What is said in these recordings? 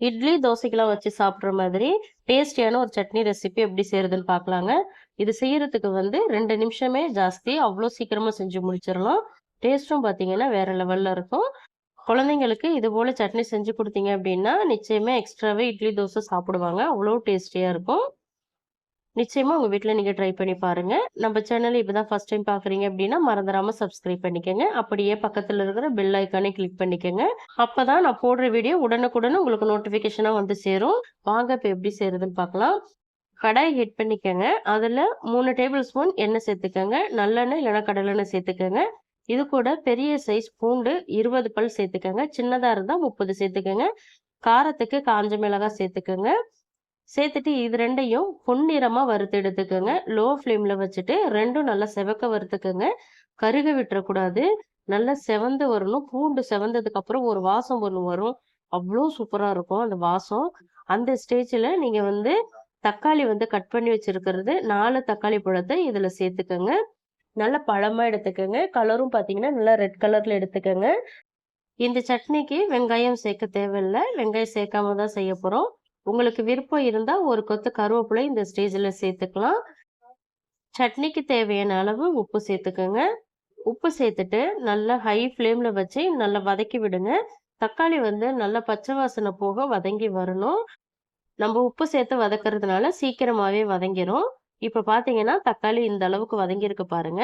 இட்லி தோசைக்கெல்லாம் வச்சு சாப்பிட்ற மாதிரி டேஸ்டியான ஒரு சட்னி ரெசிபி எப்படி செய்யறதுன்னு பார்க்கலாங்க. இது செய்யறதுக்கு வந்து ரெண்டு நிமிஷமே ஜாஸ்தி. அவ்வளோ சீக்கிரமாக செஞ்சு முடிச்சிடலாம். டேஸ்ட்டும் பார்த்தீங்கன்னா வேற லெவலில் இருக்கும். குழந்தைங்களுக்கு இது போல் சட்னி செஞ்சு கொடுத்தீங்க அப்படின்னா நிச்சயமே எக்ஸ்ட்ராவே இட்லி தோசை சாப்பிடுவாங்க. அவ்வளோ டேஸ்டியாக இருக்கும். நிச்சயமா உங்க வீட்டில் நீங்க ட்ரை பண்ணி பாருங்க. நம்ம சேனல் இப்பதான் ஃபர்ஸ்ட் டைம் பாக்குறீங்க அப்படின்னா மறந்துடாம சப்ஸ்கிரைப் பண்ணிக்கோங்க. அப்படியே பக்கத்துல இருக்கிற பெல் ஐக்கானே கிளிக் பண்ணிக்கோங்க. அப்பதான் நான் போடுற வீடியோ உடனுக்குடனே உங்களுக்கு நோட்டிபிகேஷனா வந்து சேரும். வாங்க இப்ப எப்படி செய்யறதுன்னு பார்க்கலாம் கடாய் ஹீட் பண்ணிக்கோங்க. அதுல மூணு டேபிள் ஸ்பூன் எண்ணெய் சேர்த்துக்கோங்க. நல்லெண்ணெய் இல்லைன்னா கடலெண்ணெய் சேர்த்துக்கோங்க. இது கூட பெரிய சைஸ் பூண்டு இருபது பல் சேர்த்துக்கோங்க. சின்னதா இருந்தா முப்பது சேர்த்துக்கோங்க. காரத்துக்கு காஞ்ச மிளகாய் சேர்த்துக்கோங்க. சேர்த்துட்டு இது ரெண்டையும் பொன்னிறமாக வறுத்து எடுத்துக்கோங்க. லோ ஃப்ளேமில் வச்சுட்டு ரெண்டும் நல்லா செவக்க வறுத்துக்கோங்க. கருக விட்டுறக்கூடாது. நல்லா செவந்து வரணும். பூண்டு செவந்ததுக்கு அப்புறம் ஒரு வாசம் ஒன்று வரும். அவ்வளோ சூப்பராக இருக்கும் அந்த வாசம். அந்த ஸ்டேஜில் நீங்கள் வந்து தக்காளி வந்து கட் பண்ணி வச்சுருக்கிறது. நாலு தக்காளி பழத்தை இதில் சேர்த்துக்கோங்க. நல்ல பழமாக எடுத்துக்கோங்க. கலரும் பார்த்தீங்கன்னா நல்லா ரெட் கலரில் எடுத்துக்கோங்க. இந்த சட்னிக்கு வெங்காயம் சேர்க்க தேவையில்லை. வெங்காயம் சேர்க்காம தான் செய்ய போகிறோம் உங்களுக்கு விருப்பம் இருந்தால் ஒரு கொத்து கருவேப்பிலை இந்த ஸ்டேஜில் சேர்த்துக்கலாம். சட்னிக்கு தேவையான அளவு உப்பு சேர்த்துக்கோங்க. உப்பு சேர்த்துட்டு நல்லா ஹை ஃப்ளேமில் வச்சு நல்லா வதக்கி விடுங்க. தக்காளி வந்து நல்லா பச்சை வாசனை போக வதங்கி வரணும். நம்ம உப்பு சேர்த்து வதக்கிறதுனால சீக்கிரமாகவே வதங்கிரும். இப்போ பார்த்தீங்கன்னா தக்காளி இந்த அளவுக்கு வதங்கியிருக்கு பாருங்க.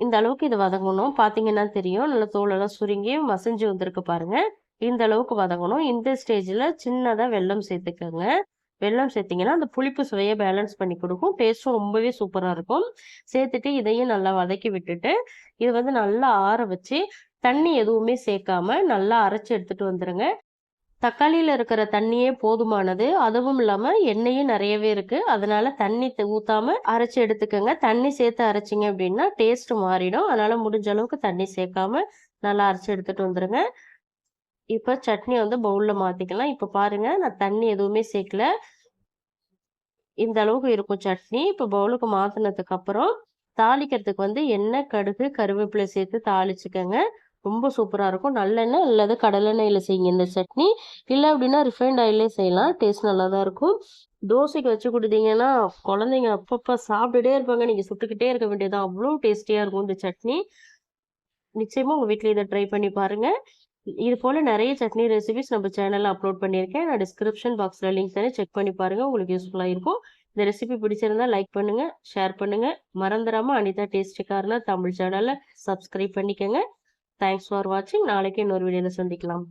இந்த அளவுக்கு இது வதங்கணும். பார்த்தீங்கன்னா தெரியும். நல்லா தோலெல்லாம் சுருங்கி மசிஞ்சு வந்திருக்கு பாருங்க. இந்த அளவுக்கு வதங்கணும். இந்த ஸ்டேஜில் சின்னதாக வெல்லம் சேர்த்துக்கோங்க. வெல்லம் சேர்த்திங்கன்னா அந்த புளிப்பு சுவையை பேலன்ஸ் பண்ணி கொடுக்கும். டேஸ்ட்டும் ரொம்பவே சூப்பராக இருக்கும். சேர்த்துட்டு இதையும் நல்லா வதக்கி விட்டுட்டு இது வந்து நல்லா ஆற வச்சு தண்ணி எதுவுமே சேர்க்காம நல்லா அரைச்சி எடுத்துட்டு வந்துடுங்க தக்காளியில் இருக்கிற தண்ணியே போதுமானது. அதுவும் இல்லாமல் எண்ணெயும் நிறையவே இருக்குது அதனால தண்ணி ஊற்றாம அரைச்சி எடுத்துக்கோங்க. தண்ணி சேர்த்து அரைச்சிங்க அப்படின்னா டேஸ்ட் மாறிடும். அதனால் முடிஞ்ச அளவுக்கு தண்ணி சேர்க்காம நல்லா அரைச்சி எடுத்துகிட்டு வந்துடுங்க இப்போ சட்னி வந்து பவுலில் மாற்றிக்கலாம் இப்போ பாருங்கள் நான் தண்ணி எதுவுமே சேர்க்கல. இந்த அளவுக்கு இருக்கும் சட்னி. இப்போ பவுலுக்கு மாற்றினதுக்கு அப்புறம் தாளிக்கிறதுக்கு வந்து எண்ணெய் கடுகு கருவேப்பிலை சேர்த்து தாளிச்சுக்கோங்க. ரொம்ப சூப்பராக இருக்கும். நல்லெண்ணெய் அல்லது கடலெண்ணெயில் செய்யுங்க இந்த சட்னி. இல்லை அப்படின்னா ரிஃபைண்ட் ஆயிலே செய்யலாம். டேஸ்ட் நல்லா தான் இருக்கும். தோசைக்கு வச்சு கொடுத்தீங்கன்னா குழந்தைங்க அப்பப்போ சாப்பிட்டுட்டே இருப்பாங்க. நீங்கள் சுட்டுக்கிட்டே இருக்க வேண்டியதான் அவ்வளோ டேஸ்டியாக இருக்கும் இந்த சட்னி. நிச்சயமாக உங்கள் வீட்டில் இதை ட்ரை பண்ணி பாருங்கள் இது போல் நிறைய சட்னி ரெசிபிஸ் நம்ம சேனலில் அப்லோட் பண்ணியிருக்கேன். நான் டிஸ்கிரிப்ஷன் பாக்ஸில் லிங்க் தானே செக் பண்ணி பாருங்கள் உங்களுக்கு யூஸ்ஃபுல்லாக இருக்கும். இந்த ரெசிபி பிடிச்சிருந்தா லைக் பண்ணுங்கள் ஷேர் பண்ணுங்கள் மறந்துடாமல் அனிதா டேஸ்டி கார்னர் தமிழ் சேனலை சப்ஸ்கிரைப் பண்ணிக்கோங்க. தேங்க்ஸ் ஃபார் வாட்சிங் நாளைக்கு இன்னொரு வீடியோவில் சந்திக்கலாம்.